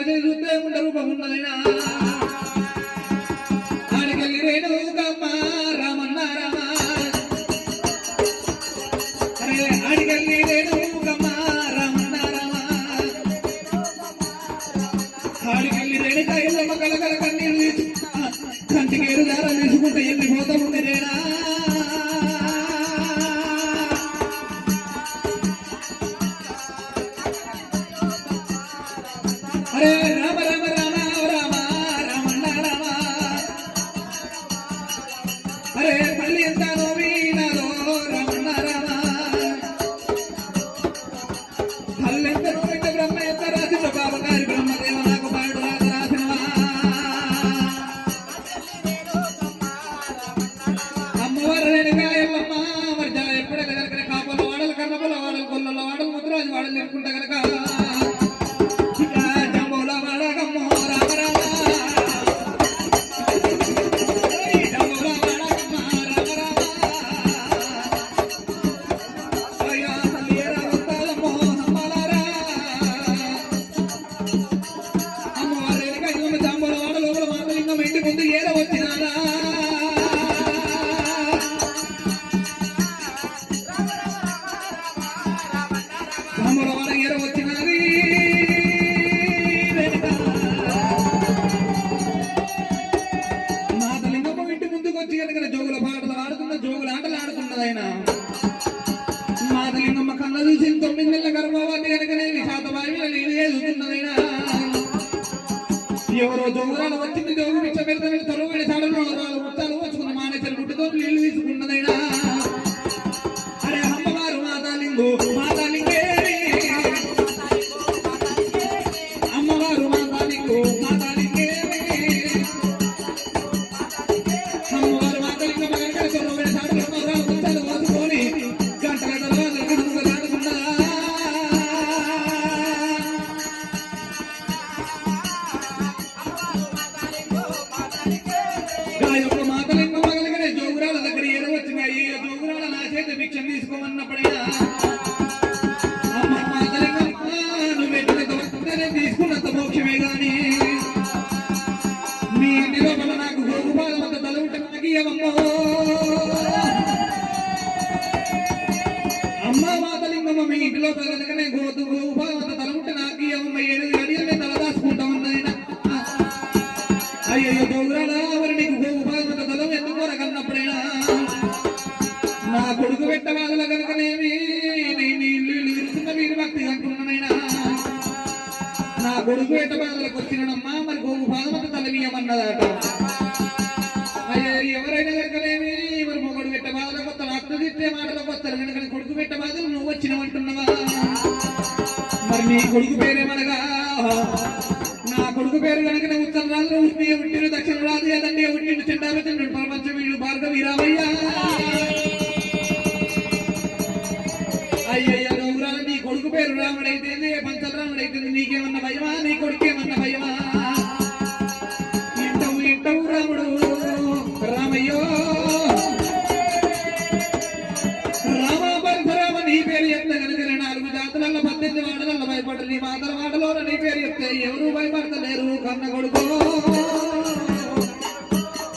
ముత్తైదు రూపం చూస్తే ఉండ రూపం ఉన్నదైనా ఆడికెళ్ళి రేణుకమ్మ రామన్న రామ. అరే ఆడికెళ్ళి రేణుకమ్మ రామన్న రామ. ఆడికెళ్ళి కలకల కంటికి ఎరుదారా తీసుకుంటే ఎన్ని పోతా ఉంది నేనా? అరే ఎవరో దొంగలను వచ్చింది జోగు అమ్మ మాతలింగమ్మ మీ ఇంటి లోపల కనుకనే గోదు గోగుపాదం నాకు ఇవ్వమ్మ ఏడు గడియల్ని తల దాచుకుంటా అయ్యో గౌరాల మరి నీకు గోగు భాగవత బలం రకన్నప్పుడైనా నా కొడుకు పెట్ట కనుకనేమి నీ నీళ్ళు ఇల్లు తిరుగుతున్న భక్తి అంటున్నానైనా నా కొడుకు పెట్ట బాధలకు వచ్చినమ్మా మరి గోగు భాగవత తలవీయమన్నదట తిట్టే వస్తారు కనుక కొడుకు పెట్ట బాధలు నువ్వు వచ్చినవంటున్నావా? మరి నీ కొడుకు పేరేమనగా నా కొడుకు పేరు కనుక ఉత్తర రాజు ఉత్తి ఉట్టిన దక్షిణ రాజు ఏదండి ఉట్టిన చెండాలచండు ప్రపంచ వీడు భార్గవి రామయ్య కన్న కొడుకు.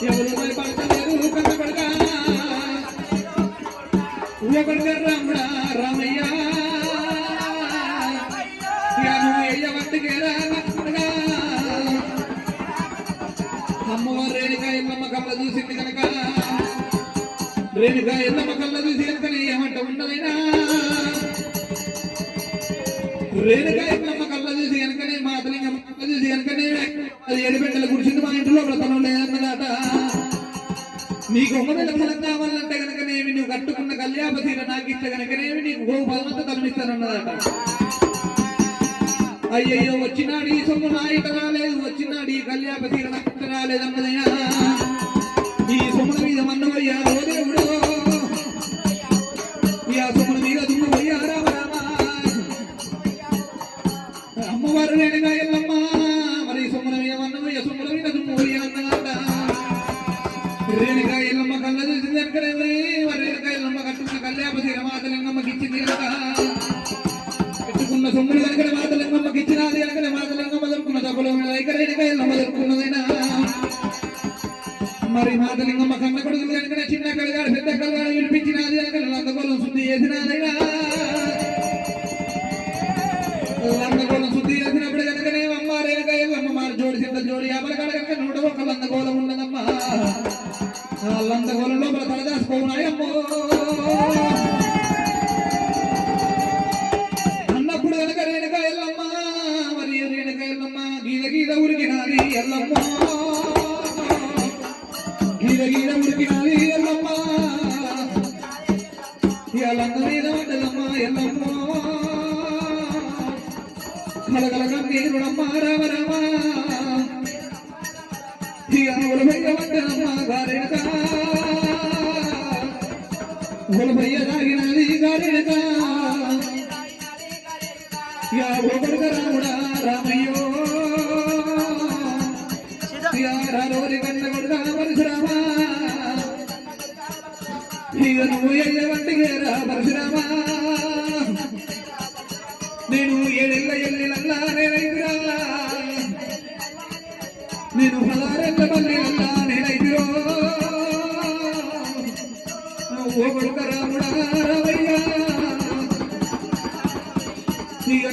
ఎవరు భయపడతలేరు కన్న కొడుక. ఒకటి రాముడా రామయ్య. అమ్మవారు రేణుక ఎల్లమ్మ కళ్ళ చూసింది కనుక. రేణుక ఎల్లమ్మ కళ్ళ చూసి ఎంత ఏమంట ఉన్నదైనా రేణుక ఎల్లమ్మ కళ్ళ చూసి కనుకనే మాతలింగమ్మ కళ్ళ చూసి కనుకనే అది ఏడుపెట్టల కూర్చుంది మా ఇంట్లో వ్రతం లేదన్నదాట నీకు ఒక ఫలం కావాలంటే కనుకనేమి నువ్వు కట్టుకున్న కళ్యాపతీర నాకు ఇస్తే కనుకనేమి నీకు గో ఫలమంత తలమిస్తానన్నదట అయ్యయ్యో వచ్చినాడు ఈ సొమ్ము నా ఇట రాలేదు వచ్చినాడు ఈ కళ్యాపతీర నాకు రాలేదన్నదయ్యా వీడదు పోయి అన్నాట రేణుకాయలమ్మ కళ్ళ చూసింది ఎక్కడైనా రేణుకాయలమ్మ కట్టుకున్న కళ్యాపతి మాతలింగమ్మకి ఇచ్చింది కనుక కట్టుకున్న సొమ్ములు కనుక మాతలింగమ్మకి ఇచ్చినది కనుక మాతలింగమ్మ దొరుకున్న డబ్బులు ఇక రేణుకాయలమ్మ దొరుకున్నదైనా? మరి మాతలింగమ్మ కన్న కొడుకులు కనుక చిన్న కళ్ళగాడు పెద్ద కళ్ళగాడు వినిపించినది కనుక నందకోలం సుంది చేసినదైనా ఎల్లమ్మ మారి జోడి సింత జోడి అమల కనుక నూట ఒక్క లందగోళం ఉన్నదమ్మా ఆ లందగోళం లోపల తలదాసుకోనాయమ్మో అన్నప్పుడు కనుక రేణుక ఎల్లమ్మ మరి రేణుక ఎల్లమ్మ గీత గీత ఉరికినాది ఎల్లమ్మ కలగల కన్నీరుడమ్మ రామ రామ ఇక ఉలభయ్య వంటలమ్మ గారెనక ఉలభయ్య తాగినది గారెనక యా గోపడుక రాముడా రామయ్యో. యా రారోరి కొడుక పరశురామ. ఇక నువ్వు ఎయ్యవంటిగే రా పరశురామ. నేను ఏడెళ్ళ ఎల్లిలల్లా నేనైతురా? నేను పదారెళ్ళ మల్లిలల్లా నేనైతురో? ఓ కొడుక రాముడా రామయ్యా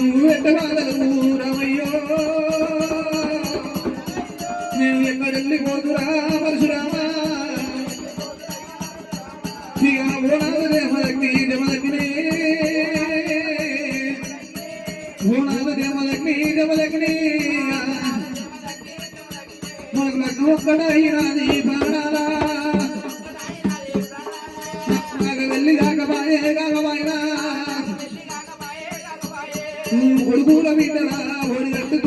నువ్వు ఎట్టగలవు రామయ్యో నేను ఎక్కడెళ్ళిపోతురా పరశురామా? ఇక ఓనాదు దేవలకి దేమలగ్ని మనకు లగ్నం ఒక్కడైనది బాణాలా నాకు వెళ్ళి కాకబాయే కాకబాయినా కొడుకుల బిడ్డలా ఓడి గట్టు